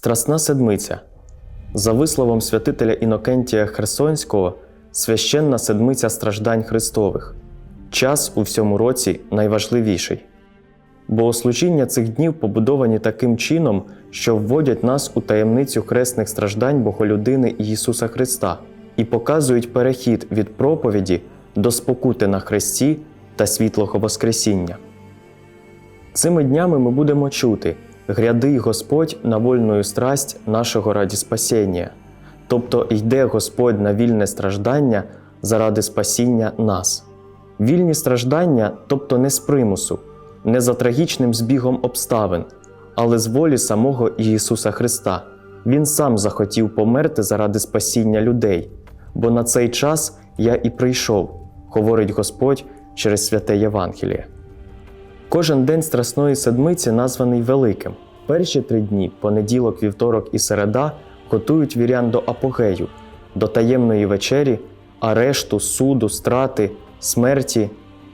Страсна седмиця. За висловом святителя Інокентія Херсонського, священна седмиця страждань Христових. Час у всьому році найважливіший. Богослужіння цих днів побудовані таким чином, що вводять нас у таємницю хресних страждань Боголюдини Ісуса Христа і показують перехід від проповіді до спокути на хресті та світлого Воскресіння. Цими днями ми будемо чути гряди Господь на вольную страсть нашого раді спасіння, тобто йде Господь на вільне страждання заради спасіння нас. Вільні страждання, тобто не з примусу, не за трагічним збігом обставин, але з волі самого Ісуса Христа. Він сам захотів померти заради спасіння людей, бо на цей час я і прийшов, говорить Господь через святе Євангеліє. Кожен день Страсної Седмиці названий Великим. Перші три дні понеділок, вівторок і середа готують вірян до апогею, до таємної вечері, арешту, суду, страти, смерті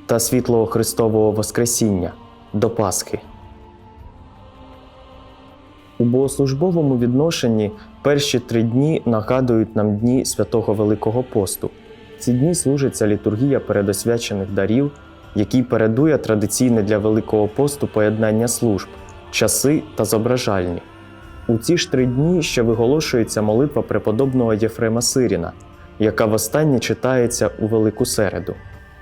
та світлого Христового Воскресіння до Пасхи. У богослужбовому відношенні перші три дні нагадують нам дні святого Великого посту. Ці дні служиться літургія передосвячених дарів, який передує традиційне для Великого посту поєднання служб, часи та зображальні. У ці ж три дні ще виголошується молитва преподобного Єфрема Сиріна, яка востаннє читається у Велику середу.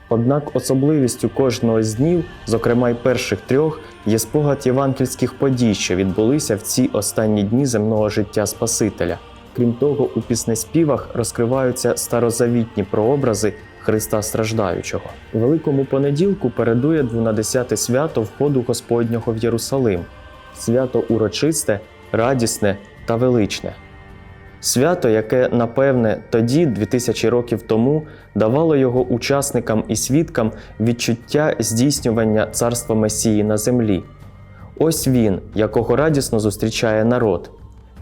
Однак особливістю кожного з днів, зокрема й перших трьох, є спогад євангельських подій, що відбулися в ці останні дні земного життя Спасителя. Крім того, у піснеспівах розкриваються старозавітні прообрази Христа страждаючого. Великому понеділку передує двонадесяте свято входу Господнього в Єрусалим, свято урочисте, радісне та величне. Свято, яке, напевне, тоді, 2000 років тому, давало його учасникам і свідкам відчуття здійснювання царства Месії на землі. Ось він, якого радісно зустрічає народ.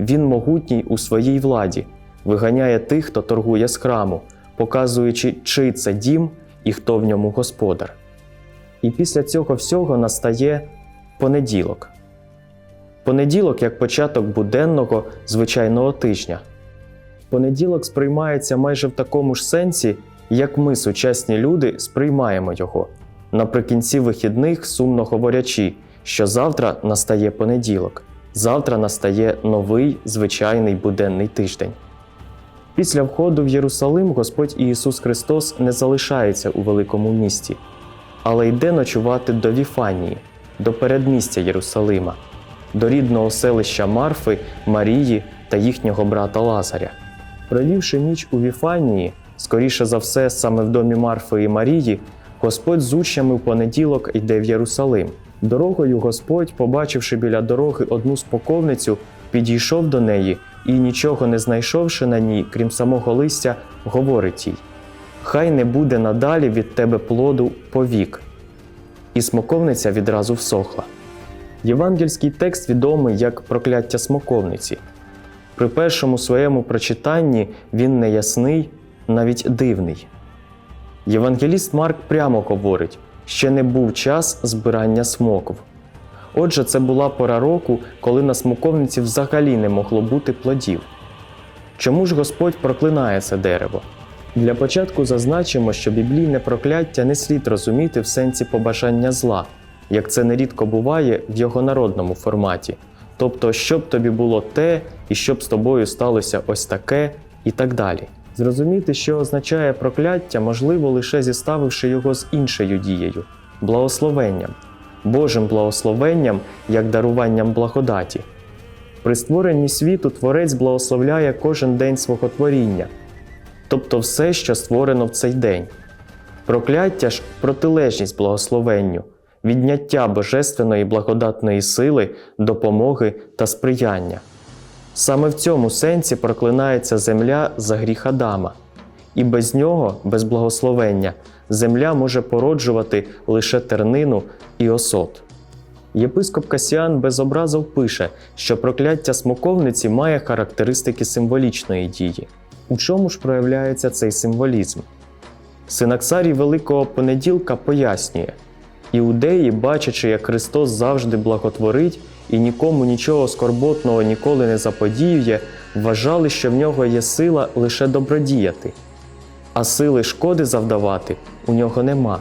Він могутній у своїй владі, виганяє тих, хто торгує з храму, показуючи, чий це дім і хто в ньому господар. І після цього всього настає понеділок. Понеділок як початок буденного звичайного тижня. Понеділок сприймається майже в такому ж сенсі, як ми, сучасні люди, сприймаємо його. Наприкінці вихідних сумно говорячи, що завтра настає понеділок, завтра настає новий звичайний буденний тиждень. Після входу в Єрусалим Господь Ісус Христос не залишається у великому місті, але йде ночувати до Віфанії, до передмістя Єрусалима, до рідного селища Марфи, Марії та їхнього брата Лазаря. Провівши ніч у Віфанії, скоріше за все, саме в домі Марфи і Марії, Господь з учнями в понеділок йде в Єрусалим. Дорогою Господь, побачивши біля дороги одну споковницю, підійшов до неї і, нічого не знайшовши на ній, крім самого листя, говорить їй: Хай не буде надалі від тебе плоду повік. І смоковниця відразу всохла. Євангельський текст відомий як прокляття смоковниці. При першому своєму прочитанні він неясний, навіть дивний. Євангеліст Марк прямо говорить, ще не був час збирання смоков. Отже, це була пора року, коли на смоковниці взагалі не могло бути плодів. Чому ж Господь проклинає це дерево? Для початку зазначимо, що біблійне прокляття не слід розуміти в сенсі побажання зла, як це нерідко буває в його народному форматі. Тобто, щоб тобі було те, і щоб з тобою сталося ось таке, і так далі. Зрозуміти, що означає прокляття, можливо лише зіставивши його з іншою дією благословенням, Божим благословенням як даруванням благодаті. При створенні світу Творець благословляє кожен день свого творіння, тобто все, що створено в цей день. Прокляття ж протилежність благословенню, відняття божественної благодатної сили, допомоги та сприяння. Саме в цьому сенсі проклинається земля за гріх Адама, і без нього, без благословення, земля може породжувати лише тернину і осот. Єпископ Касіан без образов пише, що прокляття смоковниці має характеристики символічної дії. У чому ж проявляється цей символізм? Синаксарій Великого Понеділка пояснює, іудеї, бачачи, як Христос завжди благотворить і нікому нічого скорботного ніколи не заподіює, вважали, що в нього є сила лише добродіяти, а сили шкоди завдавати у нього нема.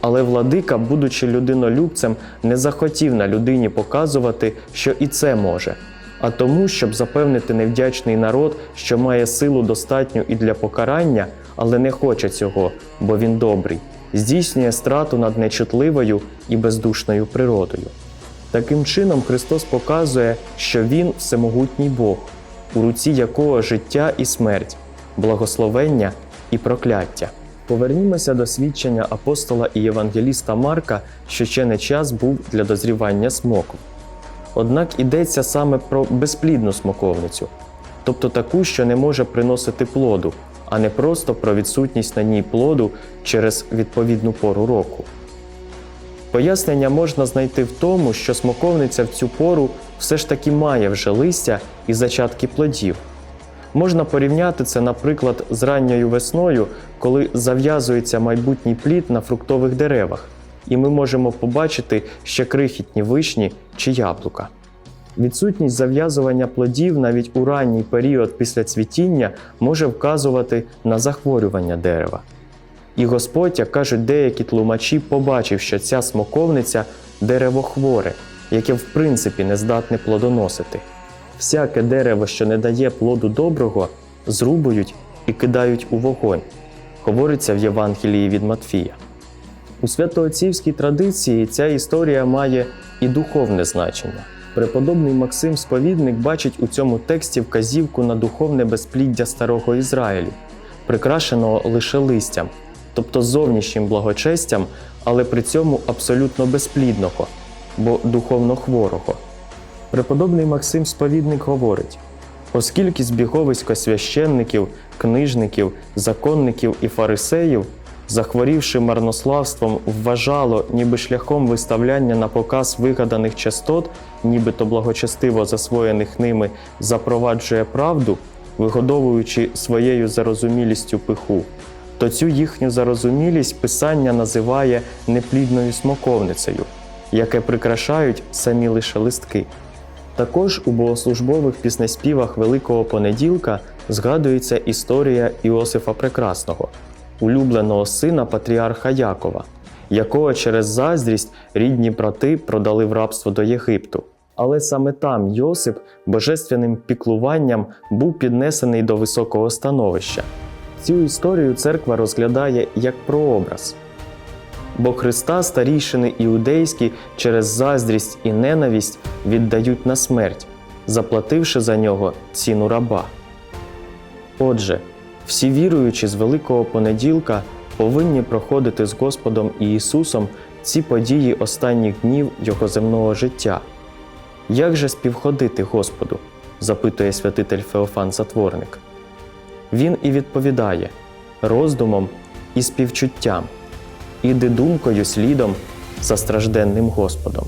Але владика, будучи людинолюбцем, не захотів на людині показувати, що і це може, а тому, щоб запевнити невдячний народ, що має силу достатню і для покарання, але не хоче цього, бо він добрий, здійснює страту над нечутливою і бездушною природою. Таким чином, Христос показує, що Він всемогутній Бог, у руці якого життя і смерть, благословення і прокляття. Повернімося до свідчення апостола і євангеліста Марка, що ще не час був для дозрівання смоку. Однак йдеться саме про безплідну смоковницю, тобто таку, що не може приносити плоду, а не просто про відсутність на ній плоду через відповідну пору року. Пояснення можна знайти в тому, що смоковниця в цю пору все ж таки має вже листя і зачатки плодів. Можна порівняти це, наприклад, з ранньою весною, коли зав'язується майбутній плід на фруктових деревах, і ми можемо побачити ще крихітні вишні чи яблука. Відсутність зав'язування плодів навіть у ранній період після цвітіння може вказувати на захворювання дерева. І Господь, як кажуть деякі тлумачі, побачив, що ця смоковниця дерево хворе, яке в принципі не здатне плодоносити. Всяке дерево, що не дає плоду доброго, зрубують і кидають у вогонь, говориться в Євангелії від Матфія. У святоотцівській традиції ця історія має і духовне значення. Преподобний Максим Сповідник бачить у цьому тексті вказівку на духовне безпліддя старого Ізраїлю, прикрашеного лише листям, тобто зовнішнім благочестям, але при цьому абсолютно безплідного, бо духовно хворого. Преподобний Максим Сповідник говорить: оскільки збіговисько священників, книжників, законників і фарисеїв, захворівши марнославством, вважало, ніби шляхом виставляння на показ вигаданих частот, нібито благочестиво засвоєних ними, запроваджує правду, вигодовуючи своєю зарозумілістю пиху, то цю їхню зарозумілість писання називає неплідною смоковницею, яке прикрашають самі лише листки. Також у богослужбових піснеспівах Великого понеділка згадується історія Іосифа Прекрасного, улюбленого сина патріарха Якова, якого через заздрість рідні брати продали в рабство до Єгипту. Але саме там Йосип божественним піклуванням був піднесений до високого становища. Цю історію церква розглядає як прообраз. Бо Христа старійшини іудейські через заздрість і ненависть віддають на смерть, заплативши за нього ціну раба. Отже, всі віруючі з Великого понеділка повинні проходити з Господом і Ісусом ці події останніх днів Його земного життя. Як же співходити Господу? запитує святитель Феофан Затворник. Він і відповідає роздумом і співчуттям, іди думкою слідом за стражденним Господом.